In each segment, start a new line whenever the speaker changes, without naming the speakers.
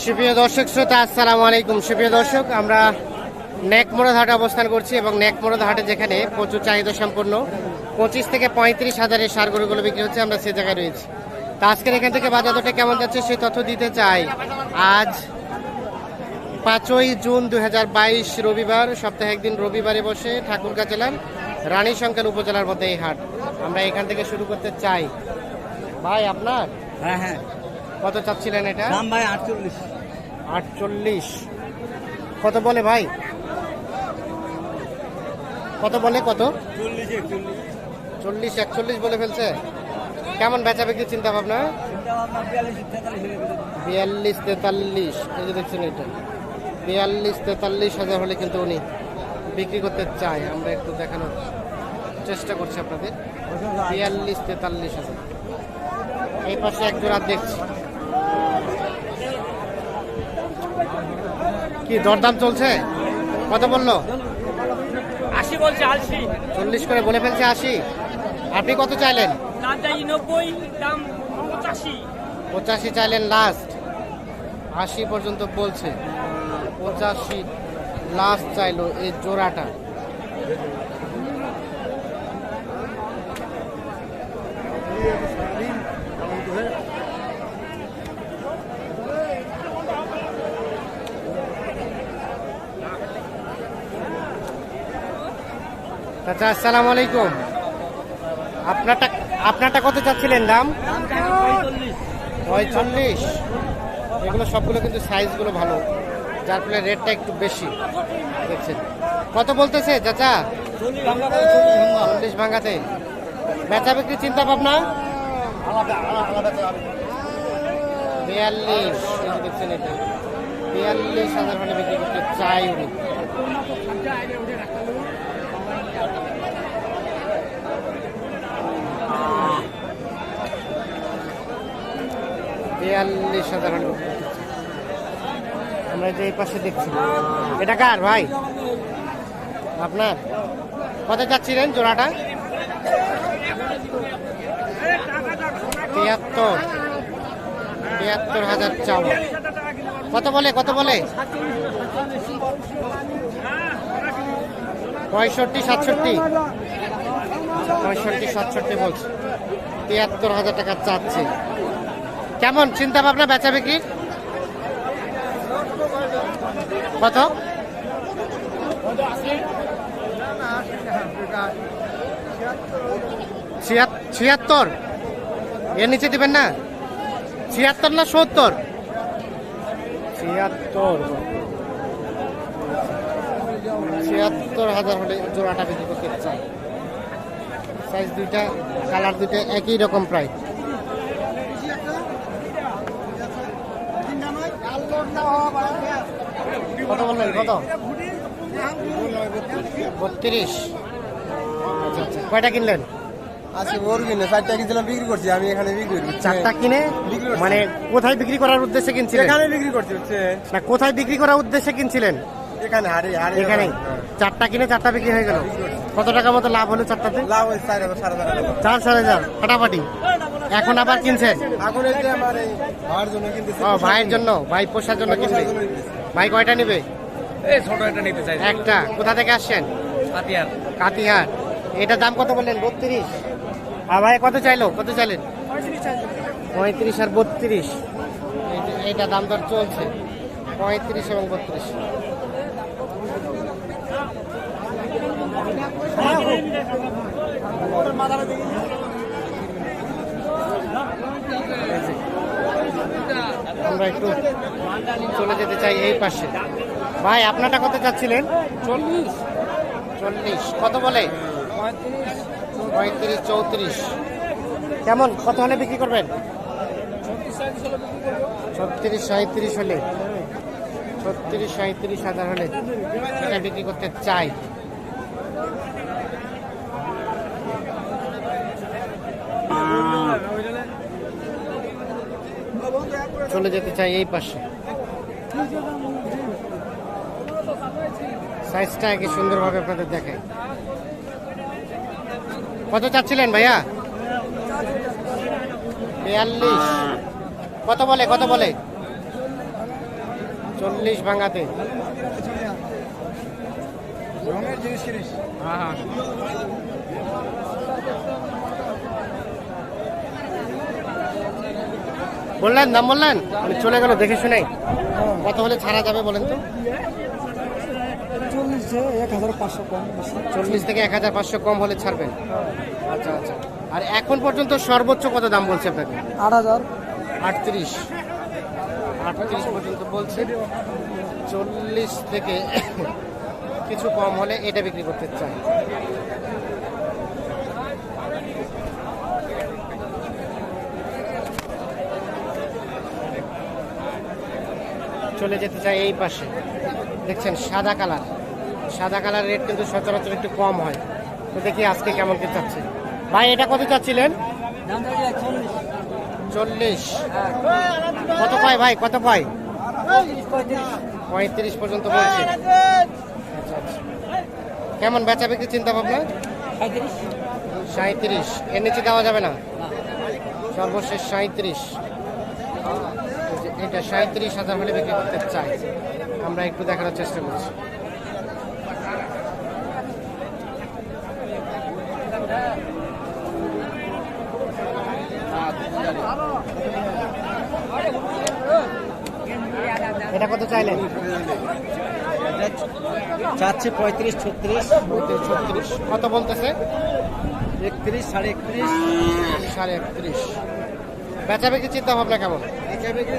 সুপ্রিয় দর্শক শ্রোতা, আসসালামু আলাইকুম। সুপ্রিয় দর্শক, আমরা নেকমরদ হাটে অবস্থান করছি এবং নেকমরদ হাটে যেখানে প্রচুর চাহিদা সম্পন্ন, পঁচিশ থেকে পঁয়ত্রিশ হাজারের সার গরুগুলো বিক্রি হচ্ছে, আমরা সে জায়গায় রয়েছি। তা আজকের এখান থেকে বাজার দরটা কেমন যাচ্ছে সেই তথ্য দিতে চাই। আজ পাঁচই জুন দু হাজার বাইশ, রবিবার, সপ্তাহে একদিন রবিবারে বসে ঠাকুরগাঁ জেলার রানী শঙ্কর উপজেলার মধ্যে এই হাট। আমরা এখান থেকে শুরু করতে চাই। ভাই, আপনার?
হ্যাঁ হ্যাঁ।
কত চাচ্ছিলেন এটা?
দাম ভাই আটচল্লিশ।
আটচল্লিশ। কত বলে ভাই? কত বলে কত?
চল্লিশ একচল্লিশ।
চল্লিশ একচল্লিশ বলে ফেলছে। কেমন বেচা বিক্রি চিন্তা ভাবনা
বিয়াল্লিশ তেতাল্লিশ
এই যে দেখছেন এটা। বিয়াল্লিশ তেতাল্লিশ হাজার হলে কিন্তু উনি বিক্রি করতে চায়। আমরা একটু দেখানোর চেষ্টা করছি আপনাদের। বিয়াল্লিশ তেতাল্লিশ হাজার। এই পাশে এক জোড়া দেখছি। কি দরদাম চলছে? কত বলল?
আশি বলছে আশি।
চল্লিশ করে বলে ফেলছে আশি। আপনি কত চাইলেন?
দাম পঁচাশি।
চাইলেন লাস্ট আশি পর্যন্ত বলছে। পঁচাশি লাস্ট চাইলো এই জোড়াটা। চাচা আসসালামু আলাইকুম। আপনারটা আপনারটা কত চাচ্ছিলেন দাম? পঁয়তাল্লিশ। এগুলো সবগুলো কিন্তু সাইজগুলো ভালো। যার ফলে রেটটা একটু বেশি। দেখছেন। কত বলতেছে, চাচা? চল্লিশ ভাঙাতে। বেচা বিক্রি চিন্তা ভাবনা? বিয়াল্লিশ। দেখছেন এটা। বিয়াল্লিশ হাজার হলে বিক্রি করতে চাই উনি। বিয়াল্লিশ হাজার আমরা যে এই পাশে দেখছি। এটা কার ভাই? আপনার? কত যাচ্ছিলেন জোড়াটা? তিয়াত্তর। তিয়াত্তর হাজার চাওয়া কত বলে কত বলে? পঁয়ষট্টি, সাতষট্টি। পঁয়ষট্টি, সাতষট্টি বলছে। তিয়াত্তর হাজার টাকা চাচ্ছে। কেমন চিন্তা ভাবনা বেচা বিক্রির কত ছিয়াত্তর। এর নিচে দিবেন না? ছিয়াত্তর না সত্তর? ছিয়াত্তর। ছিয়াত্তর হাজার হলে জোড়াটা বিক্রি করতে চাই। সাইজ দুইটা কালার দুইটা একই রকম প্রায় কত বললেন কত বত্রিশ। আচ্ছা আচ্ছা কয়টা কিনলেন?
আজকে গরু কিনে চারটা কিনছিলাম বিক্রি করছি আমি এখানে বিক্রি করছি
চারটা কিনে? মানে কোথায় বিক্রি করার উদ্দেশ্যে কিনছিলেন?
এখানে বিক্রি করছি
না কোথায় বিক্রি করার উদ্দেশ্যে কিনছিলেন?
এখানে
এখানে। চারটা কিনে চারটা বিক্রি হয়ে গেল। কত টাকা মতো লাভ হলো চারটাতে?
লাভ হয়েছে চার সাড়ে চার।
ফাটাফাটি। এখন আবার কিনছেন
এখন এই যে আমার এই ভাইয়ের জন্য কিনতেছি।
ও ভাইয়ের জন্য? ভাই পোষার জন্য কিনবে? ভাই কয়টা নিবে?
এই ছোট একটা নিতে চাই।
একটা। কোথা থেকে আসছেন?
হাতিয়ার
কাতিহার এটার দাম কত বললেন? বত্রিশ। আর ভাই কত চাইলো? কত চাইলেন? পঁয়ত্রিশ আর বত্রিশ। এইটা দাম দর চলছে। পঁয়ত্রিশ এবং বত্রিশ। আমরা একটু চলে যেতে চাই এই পাশে। ভাই আপনারটা কত চাচ্ছিলেন?
চল্লিশ।
চল্লিশ। কত বলে? পঁয়ত্রিশ। চৌত্রিশ। কেমন? কত হলে বিক্রি করবেন? ছত্রিশ সাঁত্রিশ হলে ছত্রিশ সাঁত্রিশ হাজার হলে। বিক্রি করতে চাই। চলে যেতে চাই এই পাশে। সাইজটা কি সুন্দরভাবে আপনাদের দেখাই। কত চাচ্ছিলেন ভাইয়া? বিয়াল্লিশ। কত বলে কত বলে? চল্লিশ ভাঙাতে।
হ্যাঁ হ্যাঁ।
বললেন দাম বললেন? চলে গেল দেখে শুনে। কত হলে ছাড়া যাবে বলেন তো?
চল্লিশ
থেকে এক হাজার পাঁচশো কম হলে ছাড়বেন। আচ্ছা আচ্ছা। আর এখন পর্যন্ত সর্বোচ্চ কত দাম বলছে আপনাকে?
আট হাজার।
আটত্রিশ। আটত্রিশ পর্যন্ত বলছে। চল্লিশ থেকে কিছু কম হলে এটা বিক্রি করতে চাই চলে যেতে চাই এই পাশে। দেখছেন, সাদা কালার। সাদা কালার রেট কিন্তু সচরাচর একটু কম হয়। তো দেখি আজকে কেমন কি চাচ্ছে। ভাই, এটা কত চাচ্ছিলেন?
চল্লিশ।
কত পায় ভাই? কত পায়?
পঁয়ত্রিশ
পর্যন্ত বলছে। কেমন বেচা বিক্রি চিন্তা ভাবনা? সাঁত্রিশ এর নিচে দেওয়া যাবে না? সর্বশেষ সাঁত্রিশ এটা সাঁত্রিশ হাজার হলে বিক্রি করতে চাই। আমরা একটু দেখানোর চেষ্টা করছি। এটা কত চাইলেন?
চাচ্ছে পঁয়ত্রিশ ছত্রিশ।
ছত্রিশ। কত বলতেছে?
একত্রিশ সাড়ে একত্রিশ।
সাড়ে একত্রিশ। বেচা বিক্রি চিন্তা ভাবনা কেমন?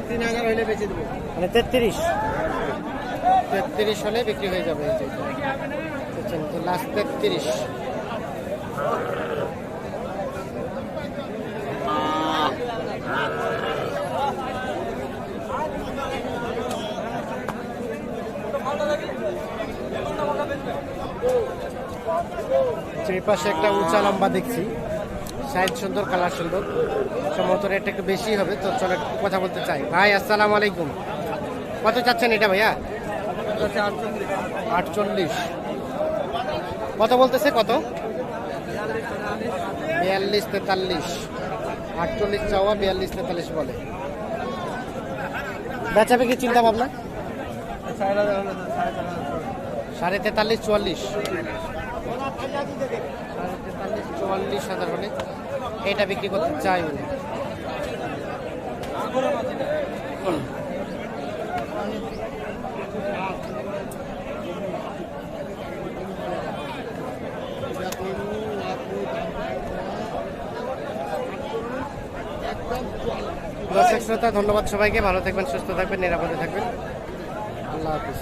তিন হাজার হইলে বেঁচে দেবো।
মানে তেত্রিশ? তেত্রিশ হলে বিক্রি হয়ে যাবে লাস্ট তেত্রিশ। যে পাশে একটা উঁচা লম্বা দেখছি। সাইজ সুন্দর, কালার সুন্দর। সম্ভবত রেটটা একটু বেশি হবে, তো চলো একটু কথা বলতে চাই। ভাই, আসসালামু আলাইকুম। কত চাচ্ছেন এটা ভাইয়া? আটচল্লিশ। কত বলতেছে, কত? বিয়াল্লিশ তেতাল্লিশ। আটচল্লিশ চাওয়া, বিয়াল্লিশ তেতাল্লিশ বলে। বেচা বিক্রি চিন্তা ভাবনা? সাড়ে তেতাল্লিশ, চুয়াল্লিশ। চুয়াল্লিশ হাজার হলে এটা বিক্রি করতে চাই দর্শক শ্রোতা, ধন্যবাদ সবাইকে। ভালো থাকবেন, সুস্থ থাকবেন, নিরাপদে থাকবেন। আল্লাহ হাফিজ।